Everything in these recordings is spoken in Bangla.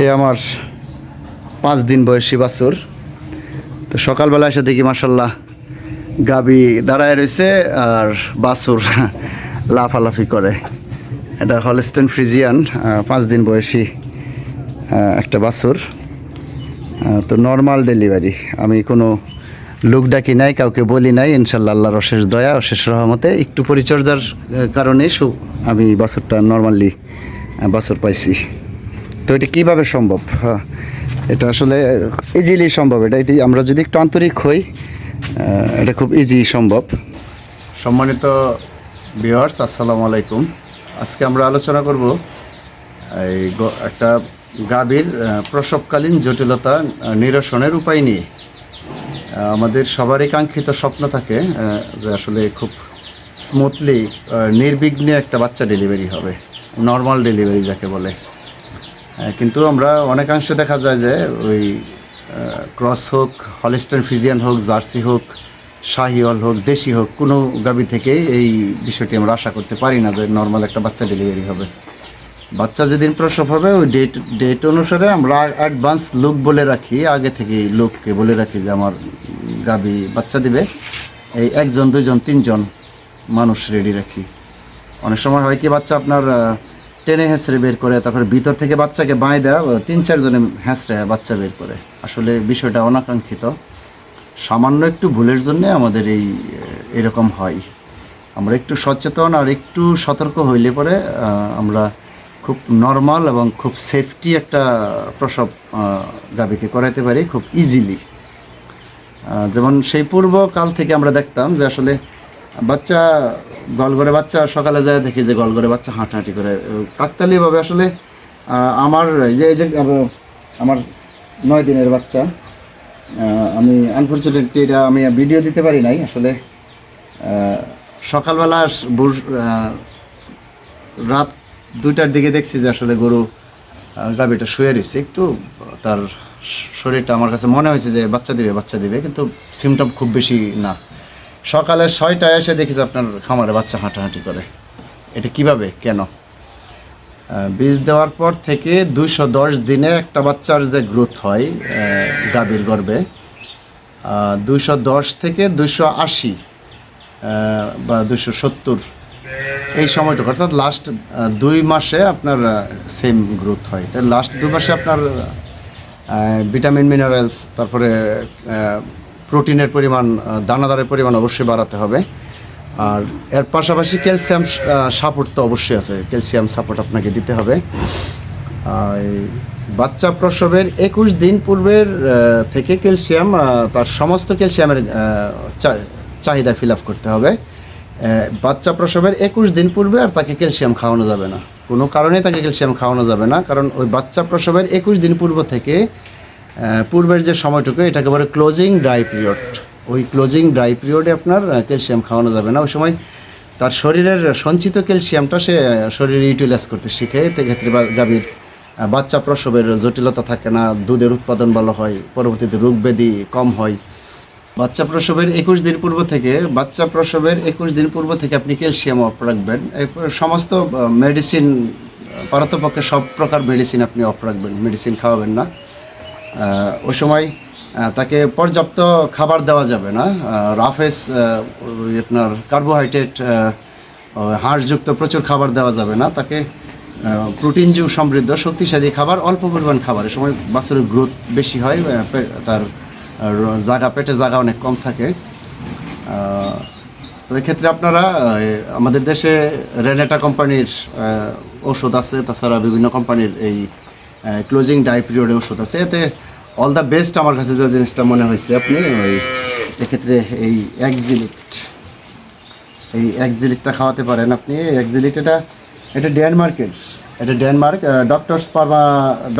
এই আমার পাঁচ দিন বয়সী বাছুর। তো সকালবেলা এসে দেখি মাসাল্লাহ গাবি দাঁড়ায় রয়েছে আর বাছুর লাফালাফি করে। এটা হলস্টেন ফ্রিজিয়ান পাঁচ দিন বয়সী একটা বাছুর। তো নর্মাল ডেলিভারি। আমি কোনো লোক ডাকি নাই, কাউকে বলি নাই ইনশাল্লাহ আল্লাহর অশেষ দয়া, অশেষ রহমতে। একটু পরিচর্যার কারণে আমি বাছুরটা নর্মালি বাছুর পাইছি। তো এটা কীভাবে সম্ভব? হ্যাঁ এটা আসলে ইজিলি সম্ভব। এটা এটি আমরা যদি একটু আন্তরিক হই এটা খুব ইজি সম্ভব। সম্মানিত ভিওয়ার্স আসসালামু আলাইকুম। আজকে আমরা আলোচনা করব এই একটা গাভীর প্রসবকালীন জটিলতা নিরসনের উপায় নিয়ে। আমাদের সবারই কাঙ্ক্ষিত স্বপ্ন থাকে যে আসলে খুব স্মুথলি নির্বিঘ্নে একটা বাচ্চা ডেলিভারি হবে। নর্মাল ডেলিভারি যাকে বলে। কিন্তু আমরা অনেকাংশে দেখা যায় যে ওই ক্রস হোক, হলিস্টার ফিজিয়ান হোক, জার্সি হোক শাহিওয়াল হোক, দেশি হোক, কোনো গাবি থেকেই এই বিষয়টি আমরা আশা করতে পারি না যে নর্মাল একটা বাচ্চা ডেলিভারি হবে। বাচ্চা যেদিন প্রসব হবে, ওই ডেট ডেট অনুসারে আমরা অ্যাডভান্স লুক বলে রাখি, আগে থেকে লোককে বলে রাখি যে আমার গাবি বাচ্চা দিবে। এই একজন, দুইজন, তিনজন মানুষ রেডি রাখি। অনেক সময় হয় কি, বাচ্চা আপনার টেনে হেঁচড়ে বের করে, তারপরে ভিতর থেকে বাচ্চাকে বাঁয়ে দেওয়া তিন চারজনে হেঁচড়ে বাচ্চা বের করে। আসলে বিষয়টা অনাকাঙ্ক্ষিত। সামান্য একটু ভুলের জন্য আমাদের এই এরকম হয়। আমরা একটু সচেতন আর একটু সতর্ক হইলে পরে আমরা খুব নর্মাল এবং খুব সেফটি একটা প্রসব গাবিকে করাইতে পারি খুব ইজিলি যেমন সেই পূর্বকাল থেকে আমরা দেখতাম যে আসলে বাচ্চা গলগরে বাচ্চা সকালে যায় দেখি যে গলগরে বাচ্চা হাঁটাহাঁটি করে। কাকতালীয়ভাবে আসলে আমার এই যে এই যে আমার- নয় দিনের বাচ্চা আমি আনফর্চুনেটলি এটা আমি ভিডিও দিতে পারি নাই আসলে সকালবেলা আহ, রাত দুইটার দিকে দেখছি যে আসলে গরু গাভীটা শুয়ে রয়েছে। একটু তার শরীরটা আমার কাছে মনে হয়েছে যে বাচ্চা দিবে বাচ্চা দিবে কিন্তু সিমটম খুব বেশি না। সকালে ছয়টায় এসে দেখি যে আপনার খামারে বাচ্চা হাঁটাহাঁটি করে। এটা কীভাবে? কেন? বীজ দেওয়ার পর থেকে দুইশো দশ দিনে একটা বাচ্চার যে গ্রোথ হয় গাভীর গর্ভে দুইশো দশ থেকে দুইশো আশি বা দুইশো সত্তর এই সময়টুকু। অর্থাৎ লাস্ট দুই মাসে আপনার সেম গ্রোথ হয়। তাই লাস্ট দুই মাসে আপনার ভিটামিন মিনারেলস তারপরে প্রোটিনের পরিমাণ দানাদারের পরিমাণ অবশ্যই বাড়াতে হবে। আর এর পাশাপাশি ক্যালসিয়াম সাপোর্ট তো অবশ্যই আছে। ক্যালসিয়াম সাপোর্ট আপনাকে দিতে হবে। বাচ্চা প্রসবের একুশ দিন পূর্বের থেকে ক্যালসিয়াম তার সমস্ত ক্যালসিয়ামের চাহিদা ফিল আপ করতে হবে। বাচ্চা প্রসবের একুশ দিন পূর্বে আর তাকে ক্যালসিয়াম খাওয়ানো যাবে না। কোনো কারণে তাকে ক্যালসিয়াম খাওয়ানো যাবে না, কারণ ওই বাচ্চা প্রসবের একুশ দিন পূর্ব থেকে পূর্বের যে সময়টুকু, এটাকে বলে ক্লোজিং ড্রাই পিরিয়ড ওই ক্লোজিং ড্রাই পিরিয়ডে আপনার ক্যালসিয়াম খাওয়ানো যাবে না। ওই সময় তার শরীরের সঞ্চিত ক্যালসিয়ামটা সে শরীরে ইউটিলাইজ করতে শিখে। সেক্ষেত্রে গাভীর বাচ্চা প্রসবের জটিলতা থাকে না, দুধের উৎপাদন ভালো হয়, পরবর্তীতে রোগ ব্যাধি কম হয়। বাচ্চা প্রসবের একুশ দিন পূর্ব থেকে, বাচ্চা প্রসবের একুশ দিন পূর্ব থেকে আপনি ক্যালসিয়াম অফ রাখবেন। সমস্ত মেডিসিন পারতপক্ষে সব প্রকার মেডিসিন আপনি অফ রাখবেন। মেডিসিন খাওয়াবেন না। ওই সময় তাকে পর্যাপ্ত খাবার দেওয়া যাবে না। রাফেস আপনার কার্বোহাইড্রেট হাড়যুক্ত প্রচুর খাবার দেওয়া যাবে না। তাকে প্রোটিনযু সমৃদ্ধ, শক্তিশালী খাবার, অল্প পরিমাণ খাবার। এ সময় বাছুরের গ্রোথ বেশি হয় তার জায়গা পেটে জায়গা অনেক কম থাকে। তো এক্ষেত্রে আপনারা আমাদের দেশে রেনেটা কোম্পানির ওষুধ আছে। তাছাড়া বিভিন্ন কোম্পানির এই ক্লোজিং ডাই পিরিয়ডে ওষুধ আছে। এতে অল দ্য বেস্ট আমার কাছে যে জিনিসটা মনে হয়েছে। আপনি ওই এক্ষেত্রে এই একজিলিট এই একজিলিটটা খাওয়াতে পারেন আপনি। একজিলিট এটা এটা ডেনমার্কের এটা Denmark doctors pharma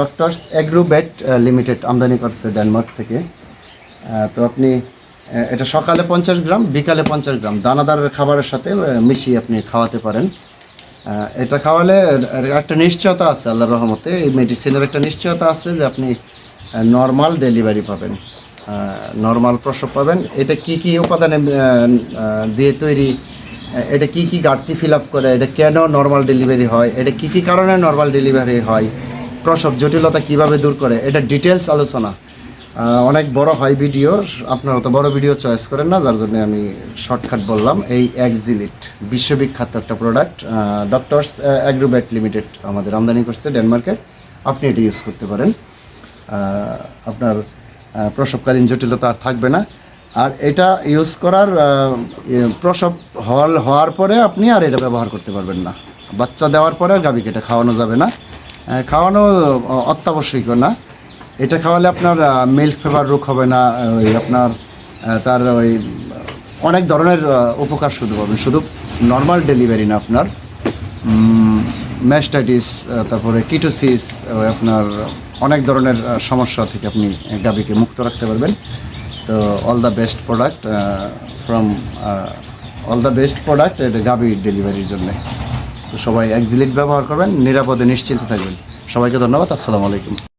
doctors Agrovet limited আমদানি করছে ডেনমার্ক থেকে। তো আপনি এটা সকালে পঞ্চাশ গ্রাম, বিকালে পঞ্চাশ গ্রাম। দানাদার খাবারের সাথে মিশিয়ে আপনি খাওয়াতে পারেন। এটা খাওয়ালে একটা নিশ্চয়তা আছে, আল্লাহর রহমতে। এই মেডিসিনের একটা নিশ্চয়তা আছে যে আপনি নর্মাল ডেলিভারি পাবেন নর্মাল প্রসব পাবেন। এটা কি কি উপাদানে দিয়ে তৈরি এটা কি কি ঘাটতি ফিল আপ করে, এটা কেন নর্মাল ডেলিভারি হয়, এটা কি কি কারণে নর্মাল ডেলিভারি হয়, প্রসব জটিলতা কীভাবে দূর করে, এটা ডিটেলস আলোচনা। অনেক বড় হয় ভিডিও, আপনারা তো বড় ভিডিও চয়েস করেন না, যার জন্য আমি শর্টকাট বললাম। এই এক্সিলিট বিশ্ববিখ্যাত একটা প্রোডাক্ট ডক্টরস অ্যাগ্রোব্যাট লিমিটেড আমাদের আমদানি করছে ডেনমার্কের আপনি এটা ইউজ করতে পারেন। আপনার প্রসবকালীন জটিলতা আর থাকবে না। আর এটা ইউজ করার প্রসব হল, হওয়ার পরে আপনি আর এটা ব্যবহার করতে পারবেন না। বাচ্চা দেওয়ার পরে আর গাভীকে এটা খাওয়ানো যাবে না। খাওয়ানো অত্যাবশ্যকীয় না। এটা খাওয়ালে আপনার মিল্ক ফেভার রোগ হবে না, ওই আপনার তার ওই অনেক ধরনের উপকার শুধু পাবেন শুধু নর্মাল ডেলিভারি না আপনার ম্যাস্টাইটিস তারপরে কিটোসিস আপনার অনেক ধরনের সমস্যা থেকে আপনি গাভীকে মুক্ত রাখতে পারবেন। তো all the best product from all the best product এটা গাভী ডেলিভারির জন্য। তো সবাই এক্সিলিট ব্যবহার করবেন, নিরাপদে, নিশ্চিন্তে থাকবেন। সবাইকে ধন্যবাদ, আসসালামু আলাইকুম।